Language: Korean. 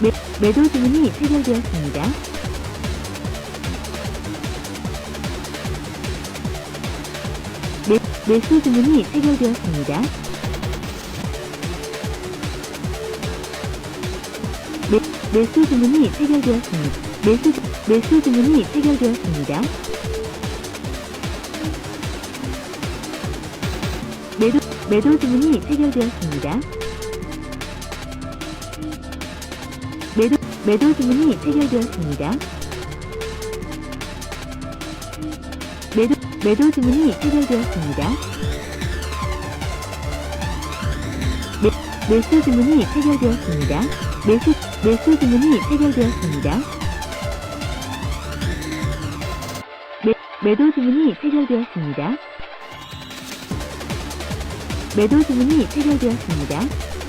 매, 매도 주문이 체결되었습니다. 매, 매수 주문이 체결되었습니다. 매, 매수 주문이 체결되었습니다. 매수, 주- 매수 주문이 체결되었습니다. 매도, 매도 주문이 체결되었습니다. 매도, 매도 주문이 체결되었습니다. 매도, 매도 주문이 체결되었습니다. 매, 매수 주문이 체결되었습니다. 매수, 매수 주문이 체결되었습니다. 매, 매도 주문이 체결되었습니다. 매도 주문이 체결되었습니다.